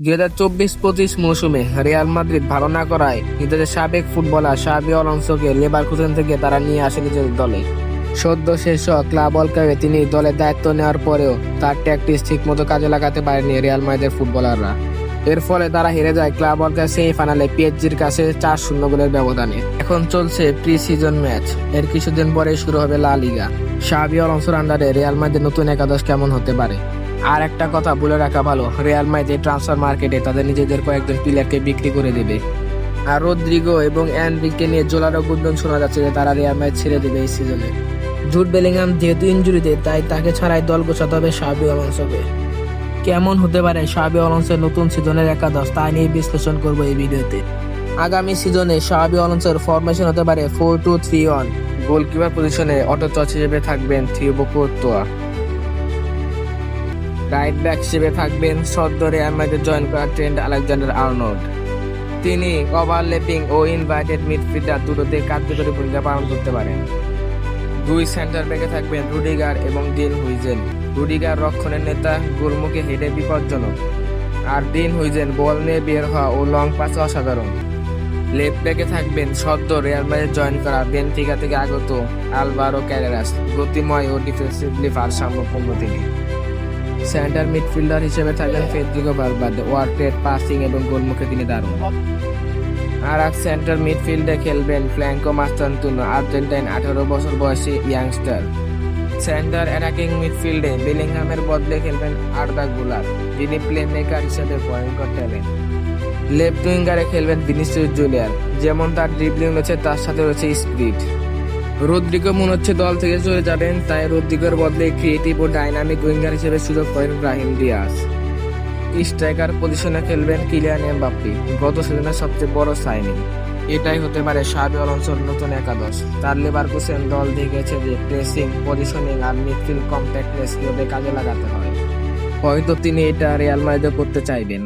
দুই হাজার চব্বিশ পঁচিশ মৌসুমে রিয়াল মাদ্রিদ ভালো না করায় নিজেদের সাবেক ফুটবলার সাবি অলন্সোকে লেবার খুঁজেন থেকে তারা নিয়ে আসে নিজের দলে। সদ্য শেষ ক্লাব ওয়ার্ল্ড কাপে তিনি দলের দায়িত্ব নেওয়ার পরেও তার ট্যাকটিক্স ঠিক মতো কাজে লাগাতে পারেনি রিয়াল মাদ্রিদের ফুটবলাররা। এর ফলে তারা হেরে যায় ক্লাব ওয়ার্ল্ড সেমিফাইনালে পিএইচজির কাছে চার শূন্য গোলের ব্যবধানে। এখন চলছে প্রি সিজন ম্যাচ। এর কিছুদিন পরে শুরু হবে লা লিগা। সাবি অলন্সোর আন্ডারে রিয়াল মাদ্রিদের নতুন একাদশ কেমন হতে পারে? আর একটা কথা বলে রাখা ভালো রিয়াল মাদ্রিদ ট্রান্সফার মার্কেটে তাদের নিজেদের কয়েকজন প্লেয়ারকে বিক্রি করে দেবে। আর রদ্রিগো এবং অ্যান্ড্রিককে নিয়ে জোলারও গুঞ্জন শোনা যাচ্ছে যে তারা রিয়াল মাদ্রিদ ছেড়ে দেবে এই সিজনে জুট বেলিংহাম যেহেতু ইঞ্জুরিতে তাই তাকে ছাড়াই দল গোছাতে হবে সাবি অলন্সোকে কেমন হতে পারে সাবি অলন্সের নতুন সিজনের একাদশ, তা নিয়ে বিশ্লেষণ করব এই ভিডিওতে। আগামী সিজনে সাবি অলন্সের ফরমেশন হতে পারে four two three one goalkeeper পজিশনে অটো টচ হিসেবে থাকবেন থিওবো কোর্তোয়া রাইট ব্যাক হিসেবে থাকবেন সদ্য মাদ্রিদ জয়েন করা ট্রেন্ড আলেকজান্ডার আর্নল্ড। তিনি ওভারলেপিং ও ইনভাইটেড মিডফিল্ডার দুটোতে কার্যকরী ভূমিকা পালন করতে পারেন। দুই সেন্টার ব্যাকে থাকবেন রুডিগার এবং ডিন হুইজেন রুডিগার রক্ষণের নেতা, গোলমুখে হেডে বিপজ্জনক। আর ডিন হুইজেন বল নিয়ে বের হওয়া ও লং পাসে অসাধারণ। লেফট ব্যাকে থাকবেন সদ্য রিয়াল মাদ্রিদ জয়েন করা বেনফিকা থেকে আগত আলভারো ক্যারেরাস। গতিময় ও ডিফেন্সিভলি ভারসাম্যপূর্ণ তিনি। সেন্টার মিডফিল্ডার হিসেবে থাকবেন ফেদ্রিগো ভালভার্দে ওয়ার্কেট পাসিং এবং গোলমুখে তিনি দারুণ। আর এক সেন্টার মিডফিল্ডে খেলবেন ফ্ল্যাঙ্কো মাস্তান্তুনো, আর্জেন্টাইন আঠারো বছর বয়সী ইয়াংস্টার। সেন্টার অ্যাটাকিং মিডফিল্ডে বেলিংহামের বদলে খেলবেন আর্দা গুলার, যিনি প্লে মেকার হিসেবে ভয়ঙ্কর ট্যালেন্ট লেফট উইঙ্গারে খেলবেন ভিনিসিয়াস জুনিয়র, যেমন তার ড্রিবলিং রয়েছে, তার সাথে রয়েছে স্পিড। রদ্রিগো মনে হচ্ছে দল থেকে চলে যাবেন, তাই রদ্রিগোর বদলে ক্রিয়েটিভ ও ডাইনামিক উইঙ্গার হিসেবে সুযোগ পাবেন ব্রাহিম ডিয়াস স্ট্রাইকার পজিশনে খেলবেন কিলিয়ান এমবাপ্পি, গত সিজনের সবচেয়ে বড় সাইনিং এটাই হতে পারে সাবি অলন্সোর নতুন একাদশ। তার লেবার কোসেন দল দেখেছে যে প্রেসিং পজিশনিং আর মিডফিল্ড কম্প্যাক্টনেস কীভাবে কাজে লাগাতে হয়। হয়তো তিনি এটা রিয়াল মাদ্রিদে করতে চাইবেন।